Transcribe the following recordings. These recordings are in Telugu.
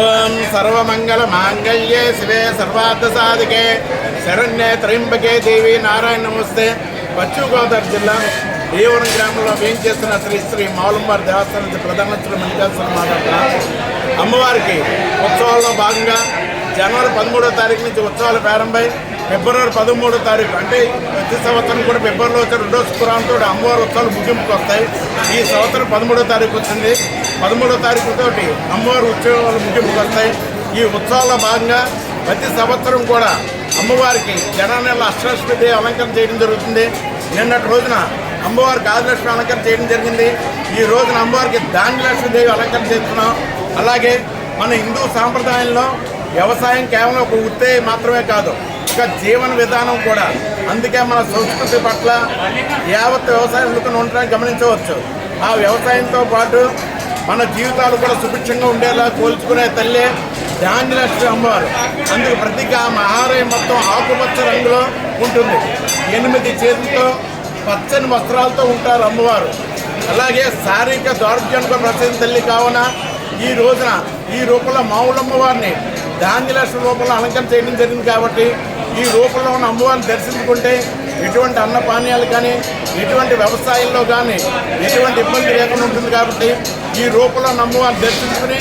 ఓం సర్వమంగళ మాంగళ్యే శివే సర్వార్థ సాధికే. శరణ్యే త్రయంబకే దేవి నారాయణ నమస్తే. పశ్చిమ గోదావరి జిల్లా దేవరం గ్రామంలో వేయించేస్తున్న శ్రీ శ్రీ మావులంబారి దేవస్థానం ప్రధానమంత్రి మల్లికార్జున అమ్మవారికి ఉత్సవాల్లో భాగంగా జనవరి పదమూడో తారీఖు నుంచి ఉత్సవాలు ప్రారంభమై ఫిబ్రవరి పదమూడో తారీఖు అంటే ప్రతి సంవత్సరం కూడా ఫిబ్రవరిలో వచ్చే రెండో శుక్రవారంతో అమ్మవారి ఉత్సవాలు ముగింపుకు వస్తాయి. ఈ సంవత్సరం పదమూడో తారీఖు వచ్చింది. పదమూడో తారీఖుతో అమ్మవారి ఉత్సవాలు ముగింపుకు వస్తాయి. ఈ ఉత్సవాల్లో భాగంగా ప్రతి సంవత్సరం కూడా అమ్మవారికి జననేల అష్టలక్ష్మి అలంకరణ చేయడం జరుగుతుంది. నిన్నటి రోజున అమ్మవారికి ఆదిలక్ష్మి అలంకరణ చేయడం జరిగింది. ఈ రోజున అమ్మవారికి దాని దేవి అలంకరణ చేస్తున్నాం. అలాగే మన హిందూ సాంప్రదాయంలో వ్యవసాయం కేవలం ఒక వృత్తే మాత్రమే కాదు ఒక జీవన విధానం కూడా. అందుకే మన సంస్కృతి పట్ల యావత్ వ్యవసాయం ఎందుకు ఉండడానికి గమనించవచ్చు. ఆ వ్యవసాయంతో పాటు మన జీవితాలు కూడా సుభిక్షంగా ఉండేలా కోల్చుకునే తల్లి ధాన్యలక్ష్మి అమ్మవారు. అందుకు ప్రతిగా ఆమె ఆహారం మొత్తం ఆకుపచ్చ రంగులో ఉంటుంది. ఎనిమిది చేతులతో పచ్చని వస్త్రాలతో ఉంటారు అమ్మవారు. అలాగే శారీరక దౌర్జన్య ప్రసిద్ధి తల్లి కావున ఈ రోజున ఈ రూపంలో మామూలు అమ్మవారిని ధాన్యలక్ష్మి రూపంలో అలంకరణ చేయడం జరిగింది కాబట్టి ఈ రూపంలో ఉన్న అమ్మవారిని దర్శించుకుంటే ఎటువంటి అన్నపానీయాలు కానీ ఎటువంటి వ్యవసాయంలో కానీ ఎటువంటి ఇబ్బంది లేకుండా ఉంటుంది కాబట్టి ఈ రూపంలో ఉన్న అమ్మవారిని దర్శించుకుని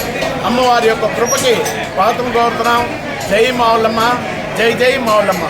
అమ్మవారి యొక్క కృపకి పాత్ర కోరుతున్నాం. జై మావులమ్మ జై జై మావులమ్మ.